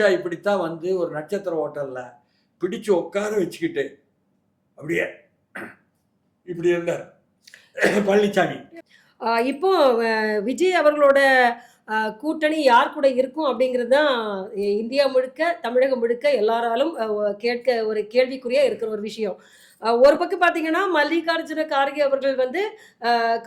அமித்ஷா இப்படித்தான் வந்து ஒரு நட்சத்திர ஹோட்டலில் பிடிச்சு உட்கார வச்சுக்கிட்டு அப்படியே இப்படி இருந்தார். பழனிசாமி இப்போ விஜய் அவர்களோட கூட்டணி யார் கூட இருக்கும் அப்படிங்கிறது தான் இந்தியா முழுக்க தமிழகம் முழுக்க எல்லாராலும் கேட்க ஒரு கேள்விக்குறியாக இருக்கிற ஒரு விஷயம். ஒரு பக்கம் பார்த்தீங்கன்னா மல்லிகார்ஜுன கார்கே அவர்கள் வந்து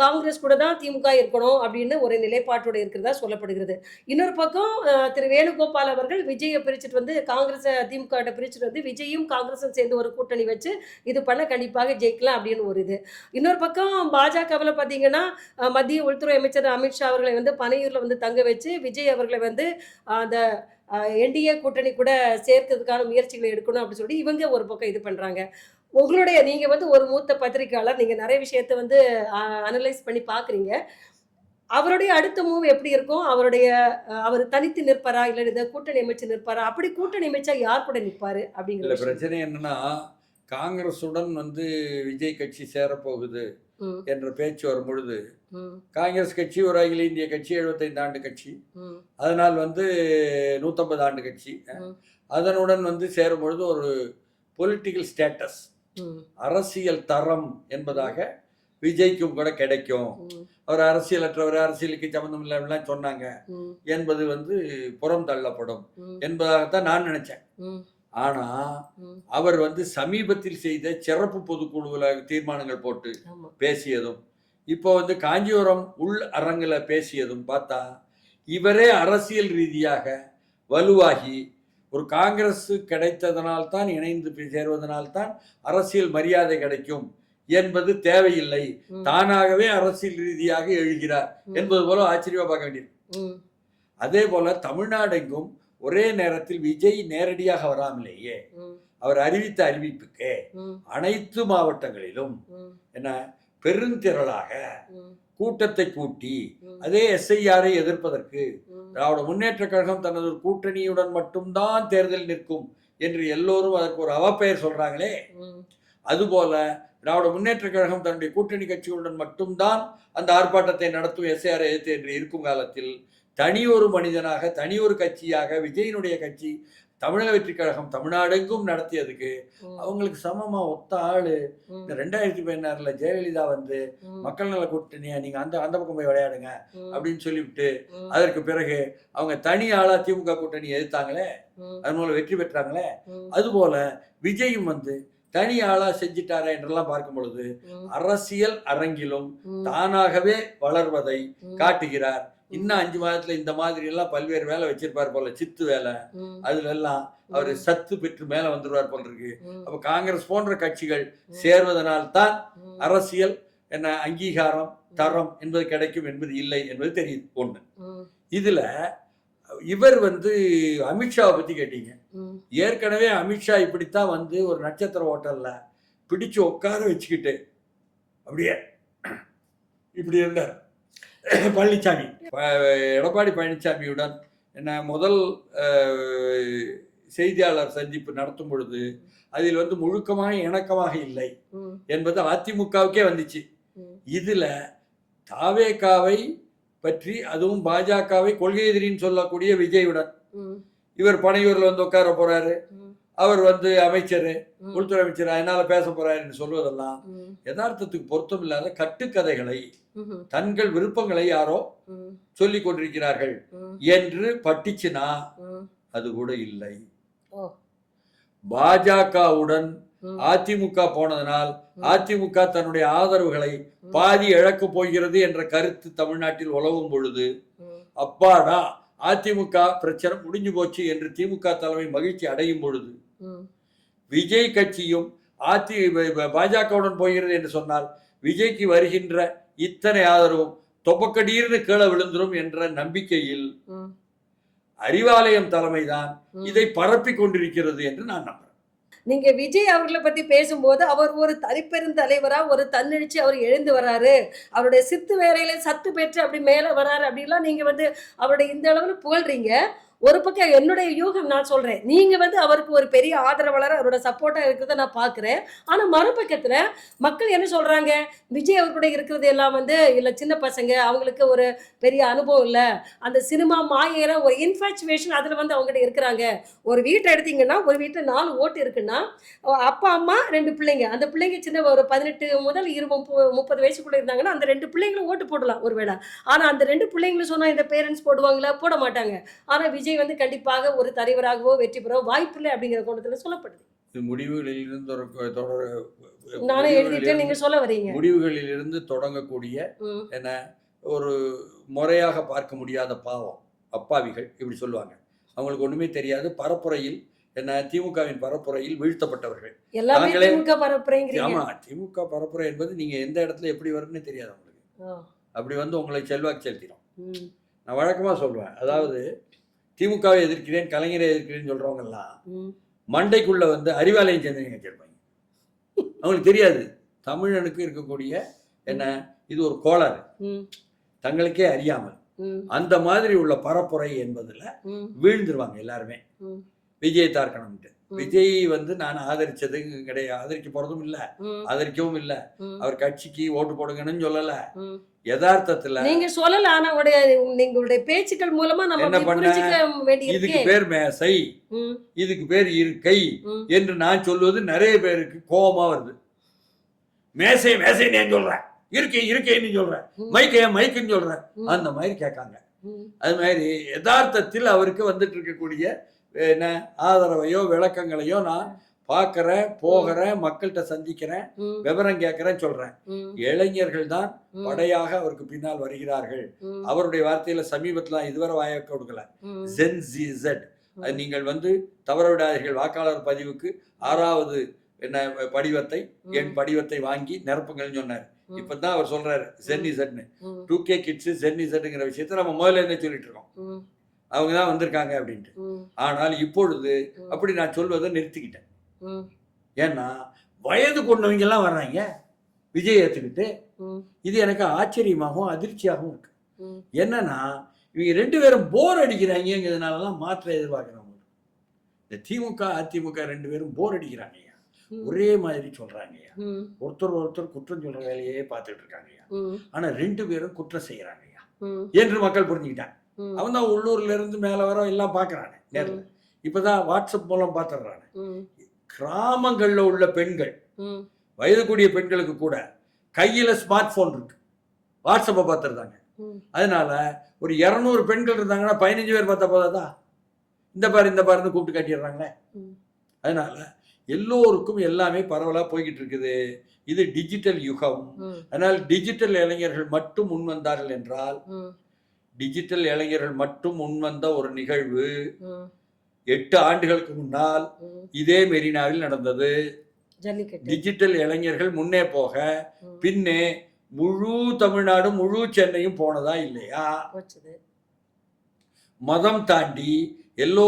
காங்கிரஸ் கூட தான் திமுக இருக்கணும் அப்படின்னு ஒரு நிலைப்பாட்டோட இருக்கிறதா சொல்லப்படுகிறது. இன்னொரு பக்கம் திரு வேணுகோபால் அவர்கள் விஜயை பிரிச்சுட்டு வந்து காங்கிரஸ் திமுக பிரிச்சுட்டு வந்து விஜயும் காங்கிரஸும் சேர்ந்து ஒரு கூட்டணி வச்சு இது பண்ண கண்டிப்பாக ஜெயிக்கலாம் அப்படின்னு ஒரு இது. இன்னொரு பக்கம் பாஜகவில் பார்த்தீங்கன்னா மத்திய உள்துறை அமைச்சர் அமித்ஷா அவர்களை வந்து பனையூரில் வந்து தங்க வச்சு விஜய் அவர்களை வந்து அந்த என்டிஏ கூட்டணி கூட சேர்க்கிறதுக்கான முயற்சிகளை எடுக்கணும் அப்படின்னு சொல்லி இவங்க ஒரு பக்கம் இது பண்ணுறாங்க உங்களுடைய நீங்கள் வந்து ஒரு மூத்த பத்திரிக்கையாளர் நீங்கள் நிறைய விஷயத்தை வந்து அனலைஸ் பண்ணி பார்க்குறீங்க அவருடைய அடுத்த மூவ் எப்படி இருக்கும்? அவருடைய அவர் தனித்து நிற்பாரா? இல்லை இதை கூட்டணி அமைச்சு நிற்பாரா? அப்படி கூட்டணி அமைச்சா யார் கூட நிற்பாரு? அப்படிங்கிற. பிரச்சனை என்னன்னா காங்கிரசுடன் வந்து விஜய் கட்சி சேரப்போகுது என்ற பேச்சு வரும் பொழுது காங்கிரஸ் கட்சி ஒரு அகில இந்திய கட்சி 75 ஆண்டு கட்சி. அதனால் வந்து நூற்றம்பது ஆண்டு கட்சி. அதனுடன் வந்து சேரும் பொழுது ஒரு பொலிட்டிக்கல் ஸ்டேட்டஸ் அரசியல் தரம் என்பதாக விஜய்க்கும் கூட கிடைக்கும். அவர் அரசியலற்றவர் அரசியலுக்கு சம்மந்தம் இல்லைலாம் சொன்னாங்க. என்பது வந்து புறம் தள்ளப்படும் என்பதாகத்தான் நான் நினைச்சேன். ஆனா. அவர் வந்து சமீபத்தில் செய்த சிறப்பு பொதுக்குழுவில் தீர்மானங்கள் போட்டு பேசியதும் இப்போ வந்து காஞ்சிபுரம் உள் அரங்கில் பேசியதும் பார்த்தா இவரே அரசியல் ரீதியாக வலுவாகி ஒரு காங்கிரஸ் கிடைத்ததனால்தான் இணைந்து பி- சேர்வதனால்தான் அரசியல் மரியாதை கிடைக்கும் என்பது தேவையில்லை. தானாகவே அரசியல் ரீதியாக எழுகிறார் என்பது போல ஆச்சரியமா பார்க்க வேண்டியது. அதே போல தமிழ்நாடெங்கும் ஒரே நேரத்தில் விஜய் நேரடியாக வராமலேயே அவர் அறிவித்த அறிவிப்புக்கு அனைத்து மாவட்டங்களிலும் என்ன பெருந்திரளாக கூட்டத்தை கூட்டி அதே எஸ்ஐஆரை எதிர்ப்பதற்கு திராவிட முன்னேற்ற கழகம் தனது ஒரு கூட்டணியுடன் மட்டும்தான் தேர்தல் நிற்கும் என்று எல்லோரும் அதற்கு ஒரு அவப்பெயர் சொல்றாங்களே. அதுபோல திராவிட முன்னேற்ற கழகம் தன்னுடைய கூட்டணி கட்சிகளுடன் மட்டும்தான் அந்த ஆர்ப்பாட்டத்தை நடத்தும் எஸ்ஐஆர் எதிர்த்து என்று இருக்கும் காலத்தில் தனியொரு மனிதனாக தனியொரு கட்சியாக விஜயனுடைய கட்சி தமிழக வெற்றி கழகம் தமிழ்நாடெங்கும் நடத்தியதுக்கு அவங்களுக்கு சமமா ஒத்த ஆளு. இந்த ரெண்டாயிரத்தி பதினாறுல ஜெயலலிதா வந்து மக்கள் நல கூட்டணியா நீங்க அந்த அந்த பக்கம் போய் விளையாடுங்க அப்படின்னு சொல்லிவிட்டு அதற்கு பிறகு அவங்க தனி ஆளா திமுக கூட்டணி எதிர்த்தாங்களே? ம், அதன் மூலம் வெற்றி பெற்றாங்களே? ம், அதுபோல விஜயும் வந்து தனி ஆளா செஞ்சிட்டாரா என்றெல்லாம் பார்க்கும் பொழுது அரசியல் அரங்கிலும் தானாகவே வளர்வதை காட்டுகிறார் இன்னும் அஞ்சு மாதத்துல இந்த மாதிரி எல்லாம் பல்வேறு வேலை வச்சிருப்பார் போல சித்து வேலை. அதுல எல்லாம் அவர் சத்து பெற்று மேல வந்துருவார் போல இருக்கு அப்ப காங்கிரஸ் போன்ற கட்சிகள் சேர்வதனால் தான் அரசியல் என்ன அங்கீகாரம் தரம் என்பது கிடைக்கும் என்பது இல்லை என்பது தெரியுது ஒண்ணு. இதுல இவர் வந்து அமித்ஷாவை பத்தி கேட்டீங்க. ஏற்கனவே அமித்ஷா இப்படித்தான் வந்து ஒரு நட்சத்திர ஹோட்டல்ல பிடிச்சு உட்கார வச்சுக்கிட்டு அப்படியே இப்படி இருந்தார். பழனிசாமி எடப்பாடி பழனிசாமியுடன் என்ன முதல் செய்தியாளர் சந்திப்பு நடத்தும் பொழுது அதில் வந்து முழுக்கமாக இணக்கமாக இல்லை என்பது அதிமுகவுக்கே வந்துச்சு. இதுல தாவேகாவை பற்றி அதுவும் பாஜகவை கொள்கை எதிரின்னு சொல்லக்கூடிய விஜயுடன் இவர் பனையூர்ல வந்து உட்கார போறாரு. அவர் வந்து அமைச்சர் உள்துறை அமைச்சர் அதனால பேச போறாரு என்று சொல்வதெல்லாம் யதார்த்தத்துக்கு பொருத்தம் இல்லாத கட்டுக்கதைகளை தங்கள் விருப்பங்களை யாரோ ம், சொல்லிக் கொண்டிருக்கிறார்கள் என்று பட்டுச்சுனா ம், அது கூட இல்லை. பாஜகவுடன் அதிமுக போனதனால் அதிமுக தன்னுடைய ஆதரவுகளை பாதி இழக்கப் போகிறது என்ற கருத்து தமிழ்நாட்டில் உலவும் பொழுது அப்பாடா அதிமுக பிரச்சனை முடிஞ்சு போச்சு என்று திமுக தலைமை மகிழ்ச்சி அடையும் பொழுது விஜய் கட்சியும் அதி பாஜகவுடன் போகிறது என்று சொன்னால் விஜய்க்கு வருகின்ற இத்தனை ஆதரவும் தொப்பக்கடீர்னு கீழே விழுந்துரும் என்ற நம்பிக்கையில் அறிவாலயம் தலைமைதான். இதை பரப்பிக் கொண்டிருக்கிறது என்று நான் நம்புறேன். நீங்க விஜய் அவர்களை பத்தி பேசும்போது அவர் ஒரு தனிப்பெருந்தலைவரா ஒரு தன்னெழுச்சி அவர் எழுந்து வராரு. அவருடைய சித்து வேலையில சத்து பெற்று அப்படி மேல வராரு அப்படிலாம் நீங்க வந்து அவருடைய இந்த அளவுல புகழ்றீங்க. ஒரு பக்கம் என்னுடைய யூகம் நான் சொல்கிறேன் நீங்கள் வந்து அவருக்கு ஒரு பெரிய ஆதரவாளர் அவரோட சப்போர்ட்டாக இருக்கிறத நான் பார்க்குறேன். ஆனால் மறுபக்கத்தில் மக்கள் என்ன சொல்றாங்க? விஜய் அவர் கூட இருக்கிறது எல்லாம் வந்து இல்லை சின்ன பசங்க அவங்களுக்கு ஒரு பெரிய அனுபவம் இல்லை. அந்த சினிமா மாயையில ஒரு இன்ஃபாச்சுவேஷன் அதில் வந்து அவங்ககிட்ட இருக்கிறாங்க. ஒரு வீட்டை எடுத்தீங்கன்னா ஒரு வீட்டில் நாலு ஓட்டு இருக்குன்னா அப்பா அம்மா ரெண்டு பிள்ளைங்க. அந்த பிள்ளைங்க சின்ன ஒரு பதினெட்டு முதல் இருபது முப்பது வயசுக்குள்ளே இருந்தாங்கன்னா அந்த ரெண்டு பிள்ளைங்களும் ஓட்டு போடலாம் ஒருவேளை. ஆனால் அந்த ரெண்டு பிள்ளைங்களும் சொன்னால் இந்த பேரண்ட்ஸ் போடுவாங்களா? போட மாட்டாங்க. ஆனால் விஜய் வந்து கண்டிப்பாக ஒரு தலைவராகவோ வெற்றி பெறவோ வாய்ப்பில்லை அப்படிங்கிற கோணத்துல சொல்லப்படுது. இது முடிவுகளில் இருந்து தொடர- தொடர நானே எழுதிட்டேன் நீங்க சொல்ல வரீங்க. முடிவுகளில் இருந்து தொடங்கக்கூடிய என்ன ஒரு முறையாக பார்க்க முடியாத பாவம் அப்பாவிகள் இப்படி சொல்லுவாங்க. அவங்களுக்கு ஒண்ணுமே தெரியாது. பரப்புரையில் என்ன திமுகவின் பரப்புரையில் வீழ்த்தப்பட்டவர்கள். எல்லாமே திமுக ஆமா திமுக பரப்புரை என்பது நீங்க எந்த இடத்துல எப்படி வரும்னு தெரியாது உங்களுக்கு ஆ, அப்படி வந்து உங்களை செல்வாக்கு செலுத்திடும். நான் வழக்கமா சொல்லுவேன் அதாவது திமுகவை எதிர்க்கிறேன் கலைஞரை எதிர்க்கிறேன்னு சொல்றவங்க எல்லாம் ம், மண்டைக்குள்ள வந்து அறிவாலயம் சேர்ந்தவங்க வச்சிருப்பாங்க அவங்களுக்கு தெரியாது. தமிழனுக்கு இருக்கக்கூடிய என்ன இது ஒரு கோளாறு. தங்களுக்கே அறியாமல். அந்த மாதிரி உள்ள பரப்புரை என்பதுல வீழ்ந்துருவாங்க எல்லாருமே. விஜய் தார்க்கணும்ட்டு. விஜய் வந்து நான் ஆதரிச்சது கிடையாது ஆதரிக்க போறதும் இல்ல. ஆதரிக்கவும் இல்ல. அவர் கட்சிக்கு ஓட்டு போடுங்கன்னு சொல்லல. யதார்த்தத்துல நீங்க சொல்லல ஆனா உடைய நீங்களுடைய பேச்சுக்கள் மூலமா நம்ம என்ன பண்ண? இதுக்கு பேர் மேசை. இதுக்கு பேர் இருக்கை என்று நான் சொல்வது நிறைய பேருக்கு கோபமா வருது. மேசை மேசைன்னு ஏன் சொல்றேன் இருக்கை இருக்கைன்னு சொல்றேன் ம். மைக்கைய மைக்குன்னு சொல்றேன் அந்த மாதிரி கேட்காங்க. அது மாதிரி யதார்த்தத்தில் அவருக்கு வந்துட்டு இருக்கக்கூடிய என்ன ஆதரவையோ விளக்கங்களையோ நான் பார்க்கறேன் போகிறேன் மக்கள்கிட்ட சந்திக்கிறேன் விவரம் கேட்கறேன் சொல்றேன். இளைஞர்கள் தான் படையாக அவருக்கு பின்னால் வருகிறார்கள். அவருடைய வார்த்தையில சமீபத்துல இதுவரை வாய கொடுக்கல. ஜென் ஜி ஜெட் அது நீங்கள் வந்து தவற விடாதீர்கள். வாக்காளர் பதிவுக்கு ஆறாவது என்ன படிவத்தை என் படிவத்தை வாங்கி நிரப்புங்கள்னு சொன்னார். இப்பதான் அவர் சொல்றாரு ஜென் இசட்னு டூ கே கிட்ஸ் ஜென் இசட்ங்கிற விஷயத்தை நம்ம முதல்ல இருந்தே சொல்லிட்டு இருக்கோம். அவங்க தான் வந்திருக்காங்க அப்படின்ட்டு. ஆனால் இப்பொழுது அப்படி நான் சொல்வதை நிறுத்திக்கிட்டேன். ஏன்னா வயது கொண்டவங்க எல்லாம் வர்றாங்க. விஜய் ஏத்துக்கிட்டு. ம், இது எனக்கு ஆச்சரியமாகவும் அதிர்ச்சியாகவும் இருக்கு. என்னன்னா இவங்க ரெண்டு பேரும் போர் அடிக்கிறாங்கிறதுனாலலாம் மாற்ற எதிர்பார்க்குறவங்க. இந்த திமுக அதிமுக ரெண்டு பேரும் போர் அடிக்கிறாங்கய்யா. ம், ஒரே மாதிரி சொல்றாங்கய்யா. ஒருத்தர் ஒருத்தர் குற்றம் சொல்ற வேலையே பார்த்துட்டு இருக்காங்கய்யா ஆனா ரெண்டு பேரும் குற்றம் செய்யறாங்கய்யா. என்று மக்கள் புரிஞ்சுக்கிட்டாங்க. அவன் தான் உள்ளூர்ல இருந்து மேல வர எல்லாம் பார்க்கறானே நேர்ல. இப்பதான் வாட்ஸ்அப் மூலம் பார்த்துடுறானே. ம், கிராமங்கள்ல உள்ள பெண்கள் வயது கூடிய பெண்களுக்கு கூட கையில ஸ்மார்ட் போன் இருக்கு. வாட்ஸ்அப்பை பார்த்துருந்தாங்க. அதனால ஒரு இரநூறு பெண்கள் இருந்தாங்கன்னா பதினஞ்சு பேர் பார்த்தா போதாதா? இந்த பாரு இந்த பாருன்னு கூப்பிட்டு காட்டிடுறாங்களே. அதனால எல்லோருக்கும் எல்லாமே பரவலாக போய்கிட்டு இருக்குது. இது டிஜிட்டல் யுகம். அதனால் டிஜிட்டல் இளைஞர்கள் மட்டும் முன் வந்தார்கள் என்றால் டிஜிட்டல் இளைஞர்கள் மட்டும் முன் வந்த ஒரு நிகழ்வு எட்டு ஆண்டுகளுக்கு முன்னால். இதே மெரினாவில் நடந்தது. டிஜிட்டல் இளைஞர்கள் முன்னே போக பின்னே முழு தமிழ்நாடும் முழு சென்னையும் போனதா இல்லையா? மதம் தாண்டி எல்லோ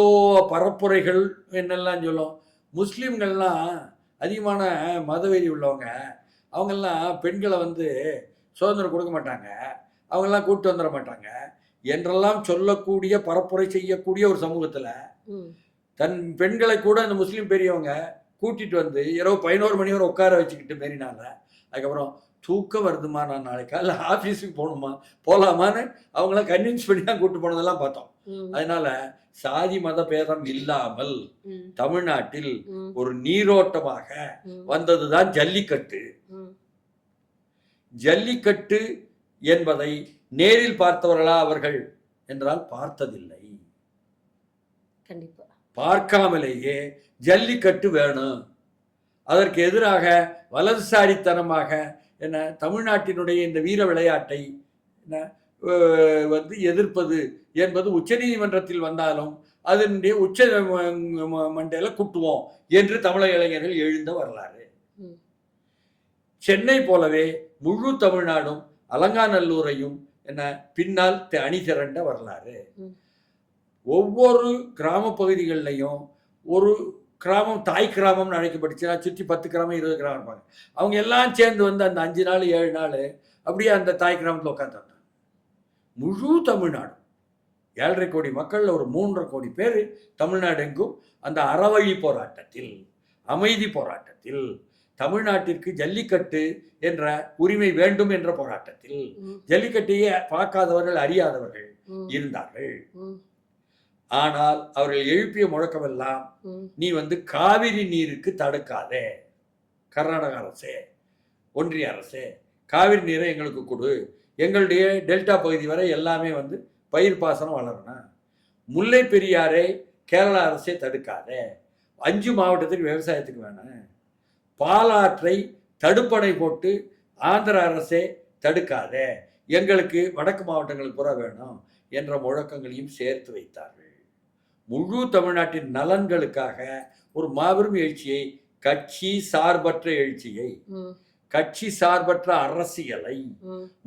பரப்புரைகள் என்னெல்லாம் சொல்லும்? முஸ்லீம்கள்லாம் அதிகமான மதவெறி உள்ளவங்க. அவங்கெல்லாம் பெண்களை வந்து சுதந்திரம் கொடுக்க மாட்டாங்க. அவங்கெல்லாம் கூட்டு வந்துட மாட்டாங்க. என்றெல்லாம் சொல்லக்கூடிய பரப்புரை செய்யக்கூடிய ஒரு சமூகத்தில் தன் பெண்களை கூட அந்த முஸ்லீம் பெரியவங்க கூட்டிட்டு வந்து இரவு பதினோரு மணி வரை உட்கார வச்சுக்கிட்டு மெரினால அதுக்கப்புறம் தூக்கம் வருதுமா நான் நாளைக்கு காலைல ஆஃபீஸுக்கு போகணுமா போகலாமான்னு அவங்கள கன்வின்ஸ் பண்ணி தான் கூட்டு போனதெல்லாம் பார்த்தோம். அதனால சாதி மத பேதம் இல்லாமல் தமிழ்நாட்டில் ஒரு நீரோட்டமாக வந்ததுதான் ஜல்லிக்கட்டு. ஜல்லிக்கட்டு என்பதை நேரில் பார்த்தவர்களா அவர்கள்? என்றால் பார்த்ததில்லை. கண்டிப்பா பார்க்காமலேயே ஜல்லிக்கட்டு வேணும் அதற்கு எதிராக வலதுசாரித்தனமாக என்ன தமிழ்நாட்டினுடைய இந்த வீர விளையாட்டை என்ன வந்து எதிர்ப்பது என்பது உச்சநீதிமன்றத்தில் வந்தாலும் அதனுடைய உச்ச மண்டையில குட்டுவோம் என்று தமிழக இளைஞர்கள் எழுந்த வரலாறு. சென்னை போலவே முழு தமிழ்நாடும் அலங்காநல்லூரையும் என்ன பின்னால் அணி திரண்ட வரலாறு. ஒவ்வொரு கிராம பகுதிகளிலையும் ஒரு கிராமம் தாய் கிராமம்னு அழைக்கப்பட்டுச்சுன்னா சுற்றி பத்து கிராமம் இருபது கிராமம் இருப்பாங்க. அவங்க எல்லாம் சேர்ந்து வந்து அந்த அஞ்சு நாள் ஏழு நாள் அப்படியே அந்த தாய் கிராமத்தில் உட்காந்துருந்தாங்க முழு தமிழ்நாடு ஏழரை கோடி மக்கள் ஒரு மூன்றரை கோடி பேர் தமிழ்நாடு எங்கும் அந்த அறவழி போராட்டத்தில் அமைதி போராட்டத்தில் தமிழ்நாட்டிற்கு ஜல்லிக்கட்டு என்ற உரிமை வேண்டும் என்ற போராட்டத்தில் ஜல்லிக்கட்டையே பார்க்காதவர்கள் அறியாதவர்கள் இருந்தார்கள். ஆனால் அவர்கள் எழுப்பிய முழக்கமெல்லாம் நீ வந்து காவிரி நீருக்கு தடுக்காதே. கர்நாடக அரசே ஒன்றிய அரசே காவிரி நீரை எங்களுக்கு கொடு. எங்களுடைய டெல்டா பகுதி வரை எல்லாமே வந்து பயிர் பாசனம் வளரணும். முல்லை பெரியாரை கேரளா அரசே தடுக்காதே. அஞ்சு மாவட்டத்துக்கு விவசாயத்துக்கு வேணும். பாலாற்றை தடுப்பணை போட்டு ஆந்திர அரசே தடுக்காதே. எங்களுக்கு வடக்கு மாவட்டங்களுக்கு புற வேணும் என்ற முழக்கங்களையும் சேர்த்து வைத்தார்கள். முழு தமிழ்நாட்டின் நலன்களுக்காக ஒரு மாபெரும் எழுச்சியை கட்சி சார்பற்ற எழுச்சியை கட்சி சார்பற்ற அரசியலை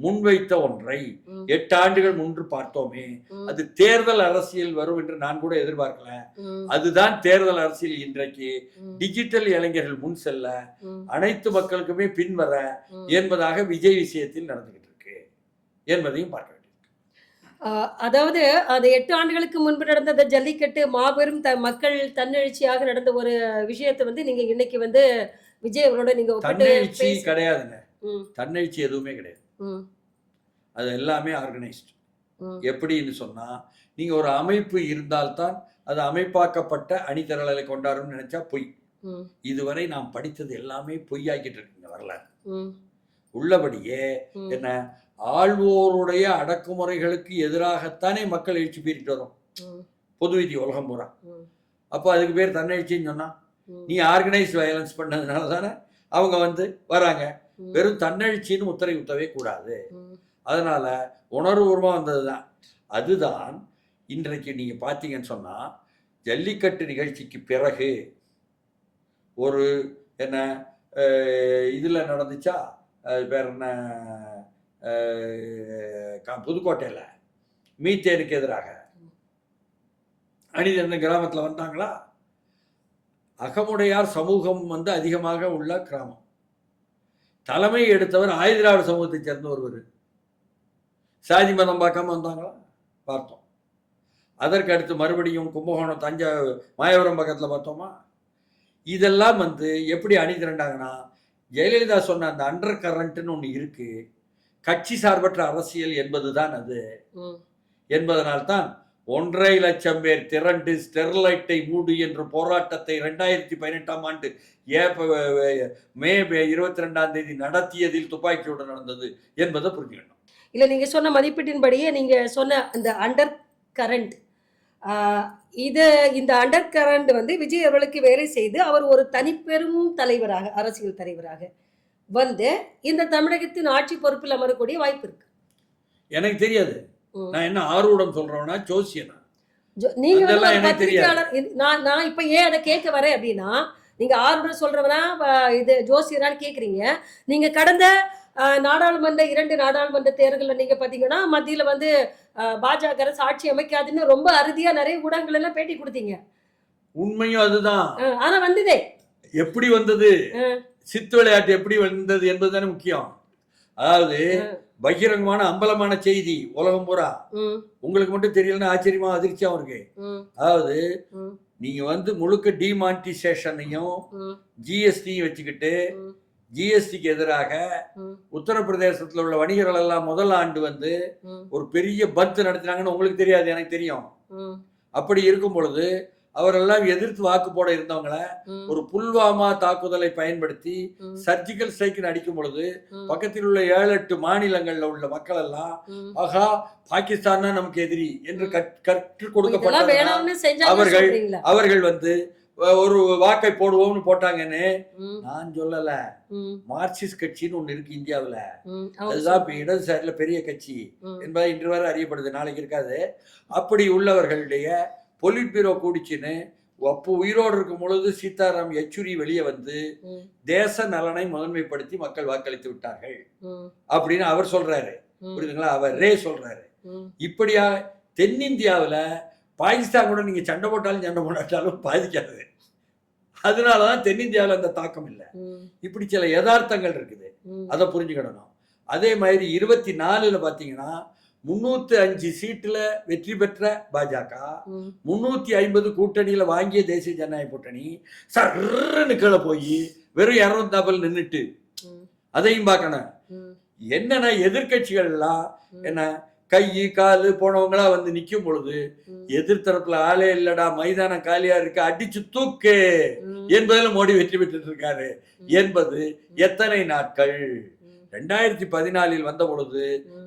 முன்வைத்த ஒன்றை எட்டு ஆண்டுகள் முன்பு பார்த்தோமே அது தேர்தல் அரசியல் வரும் என்று நான் கூட எதிர்பார்க்கல. அதுதான் தேர்தல் அரசியல் இன்றைக்கு டிஜிட்டல் இளைஞர்கள் முன் செல்ல அனைத்து மக்களுக்குமே பின்வர. என்பதாக விஜய் விஷயத்தில் நடந்துகிட்டு இருக்கு என்பதையும் பார்க்க அதாவது அந்த எட்டு ஆண்டுகளுக்கு முன்பு நடந்த அந்த ஜல்லிக்கட்டு மாபெரும் த மக்கள் தன்னெழுச்சியாக நடந்த ஒரு விஷயத்தை வந்து நீங்க இன்னைக்கு வந்து விஜய் அவரோட நீங்க தன்னெழுச்சி கிடையாதுங்க. தன்னெழுச்சி எதுவுமே கிடையாது. அது எல்லாமே ஆர்கனைஸ்ட். எப்படின்னு சொன்னா நீங்க ஒரு அமைப்பு இருந்தால்தான் அது அமைப்பாக்கப்பட்ட அணிதிரளலை கொண்டாடும்னு நினைச்சா பொய். இதுவரை நாம் படித்தது எல்லாமே பொய்யாக்கிட்டு இருக்குங்க வரலாறு. உள்ளபடியே என்ன ஆள்வோருடைய அடக்குமுறைகளுக்கு எதிராகத்தானே மக்கள் எழுச்சி பீறிட்டு வரும். பொது விதி உலகம் பூரா. அப்போ அதுக்கு பேர் தன்னெழுச்சின்னு சொன்னா நீ ஆர்கனைஸ் வயலன்ஸ் பண்ணதுனால தானே அவங்க வந்து வராங்க. வெறும் தன்னெழுச்சின்னு உத்தரை ஊத்தவே கூடாது. அதனால உணர்வுபூர்வமாக வந்தது தான். அதுதான் இன்றைக்கு நீங்க பார்த்தீங்கன்னு சொன்னா ஜல்லிக்கட்டு நிகழ்ச்சிக்கு பிறகு ஒரு என்ன இதுல நடந்துச்சா? அது பேர் என்ன? புதுக்கோட்டையில் மீத்தேனுக்கு எதிராக அணிதன் கிராமத்தில் வந்தாங்களா அகமுடையார் சமூகம் வந்து அதிகமாக உள்ள கிராமம். தலைமை எடுத்தவர் ஆயுதிராவிட சமூகத்தை சேர்ந்த ஒருவர். சாதி மதம் பார்க்காம வந்தாங்களா? பார்த்தோம். அதற்கு அடுத்து மறுபடியும் கும்பகோணம் தஞ்சா மாயவரம் பக்கத்தில் பார்த்தோமா? இதெல்லாம் வந்து எப்படி அணி திரண்டாங்கன்னா ஜெயலலிதா சொன்ன அந்த அண்டர் கரண்ட்டுன்னு ஒன்று இருக்குது கட்சி சார்பற்ற அரசியல் என்பதுதான் அது. என்பதனால்தான் ஒன்றரை லட்சம் பேர் திரண்டு ஸ்டெர்லைட்டை மூடு என்ற போராட்டத்தை ரெண்டாயிரத்தி பதினெட்டாம் ஆண்டு ஏப்ப மே இருபத்தி ரெண்டாம் தேதி நடத்தியதில் துப்பாக்கியோடு நடந்தது என்பதை புரிஞ்சுக்கணும் இல்ல நீங்க சொன்ன மதிப்பீட்டின்படியே நீங்க சொன்ன அந்த அண்டர் கரண்ட் இது இந்த அண்டர் கரண்ட் வந்து விஜய் அவர்களுக்கு வேலை செய்து அவர் ஒரு தனிப்பெரும் தலைவராக அரசியல் தலைவராக வந்து இந்த தமிழகத்தின் ஆட்சி பொறுப்பில் அமரக்கூடிய வாய்ப்பு இருக்கு. எனக்கு தெரியாது. நான் என்ன ஆர்வடம் சொல்றவனா? ஜோசியனா? நீங்க வந்து ஒரு பத்திரிகையாளர் நான் நான் இப்ப ஏன் அதை கேட்க வரேன் அப்படின்னா நீங்க ஆர்வலர் சொல்றவனா இது ஜோசியரான்னு கேக்குறீங்க. நீங்க கடந்த நாடாளுமன்ற இரண்டு நாடாளுமன்ற தேர்தலில் நீங்க பாத்தீங்கன்னா மத்தியில வந்து பாஜக அரசு ஆட்சி அமைக்காதுன்னு ரொம்ப அறுதியா நிறைய ஊடகங்கள் எல்லாம் பேட்டி கொடுத்தீங்க. உண்மையும் அதுதான். ஆனா வந்ததே. எப்படி வந்தது. சித்து விளையாட்டு எப்படி வந்தது என்பதுதானே முக்கியம். அதாவது பகிரங்கமான அம்பலமான செய்தி உலகம் பூரா. உங்களுக்கு மட்டும் தெரியலன்னு ஆச்சரியமா அதிர்ச்சியாவும் இருக்கு. அதாவது நீங்க வந்து முழுக்க டிமானிட்டைசேஷனையும் ம், ஜிஎஸ்டியும் வச்சுக்கிட்டு ஜிஎஸ்டிக்கு எதிராக உத்தரப்பிரதேசத்தில் உள்ள வணிகர்கள் எல்லாம் முதல் ஆண்டு வந்து ஒரு பெரிய பந்த் நடத்தினாங்கன்னு உங்களுக்கு தெரியாது எனக்கு தெரியும். அப்படி இருக்கும் பொழுது அவரெல்லாம் எதிர்த்து வாக்கு போட இருந்தவங்கள ஒரு புல்வாமா தாக்குதலை பயன்படுத்தி சர்ஜிக்கல் ஸ்ட்ரைக் அடிக்கும் பொழுது பக்கத்தில் உள்ள ஏழு எட்டு மாநிலங்கள்ல உள்ள மக்கள் எல்லாம். ஆகா பாகிஸ்தான் தான் நமக்கு எதிரி என்று கற்- கற்றுக் கொடுக்கப்பட்ட அவர்கள் அவர்கள் வந்து ஒரு வாக்கை போடுவோம்னு போட்டாங்கன்னு நான் சொல்லல. மார்க்சிஸ்ட் கட்சின்னு ஒண்ணு இருக்கு இந்தியாவுல. அதுதான் இப்ப இடதுசாரில பெரிய கட்சி என்பது இன்று வரை அறியப்படுது. நாளைக்கு இருக்காது. அப்படி உள்ளவர்களுடைய பொலிட் பீரோ கூடிச்சுன்னு அப்போ உயிரோடு இருக்கும் பொழுது சீதாராம் யெச்சூரி வெளியே வந்து தேச நலனை முதன்மைப்படுத்தி மக்கள் வாக்களித்து விட்டார்கள். அப்படின்னு அவர் சொல்றாரு. புரியுதுங்களா? அவர் ரே சொல்றாரு இப்படியா தென்னிந்தியாவில் பாகிஸ்தான் கூட நீங்க சண்டை போட்டாலும் சண்டை போட்டாலும் பாதிக்காது. அதனாலதான் தென்னிந்தியாவில் அந்த தாக்கம் இல்லை. இப்படி சில யதார்த்தங்கள் இருக்குது. அதை புரிஞ்சுக்கிடணும். அதே மாதிரி இருபத்தி நாலுல பார்த்தீங்கன்னா முன்னூத்தி அஞ்சு சீட்டுல வெற்றி பெற்ற பாஜக முன்னூத்தி ஐம்பது கூட்டணியில வாங்கிய தேசிய ஜனநாயக கூட்டணி சர்ன்னு கீழே போய் வெறும் இரநூத்தி நாற்பது நின்றுட்டு அதையும் பார்க்கணும். என்னன்னா எதிர்க்கட்சிகள்லாம் ம், என்ன கை காலு போனவங்களா வந்து நிக்கும் பொழுது எதிர்த்தரப்புல ஆளே இல்லடா மைதானம் காலியா இருக்கு அடிச்சு தூக்கு என்பதில் மோடி வெற்றி பெற்றுட்டு இருக்காரு என்பது எத்தனை நாட்கள்? ரெண்டாயிரத்தி பதினாலில் வந்த பொழுது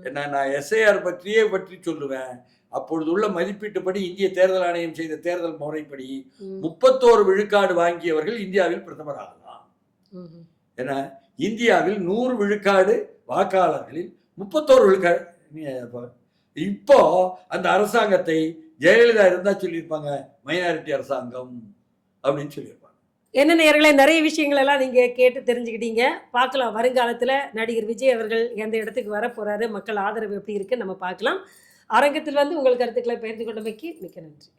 என்ன நான் எஸ்ஐஆர் பற்றியே பற்றி சொல்லுவேன். அப்பொழுது உள்ள மதிப்பீட்டுப்படி இந்திய தேர்தல் ஆணையம் செய்த தேர்தல் முறைப்படி முப்பத்தோரு விழுக்காடு வாங்கியவர்கள் இந்தியாவில் பிரதமர் ஆகலாம் என இந்தியாவில் நூறு விழுக்காடு வாக்காளர்களில் முப்பத்தோரு விழுக்காடு இப்போ அந்த அரசாங்கத்தை ஜெயலலிதா இருந்தா சொல்லியிருப்பாங்க மைனாரிட்டி அரசாங்கம் அப்படின்னு சொல்லியிருப்பாங்க. என்ன நேர்களை நிறைய விஷயங்கள் எல்லாம் நீங்க கேட்டு தெரிஞ்சுக்கிட்டீங்க. பார்க்கலாம் வருங்காலத்துல நடிகர் விஜய் அவர்கள் எந்த இடத்துக்கு வர போறாரு மக்கள் ஆதரவு எப்படி இருக்கு நம்ம பார்க்கலாம். அரங்கத்தில் வந்து உங்கள் கருத்துக்களை பகிர்ந்து கொண்டமைக்கு மிக்க நன்றி.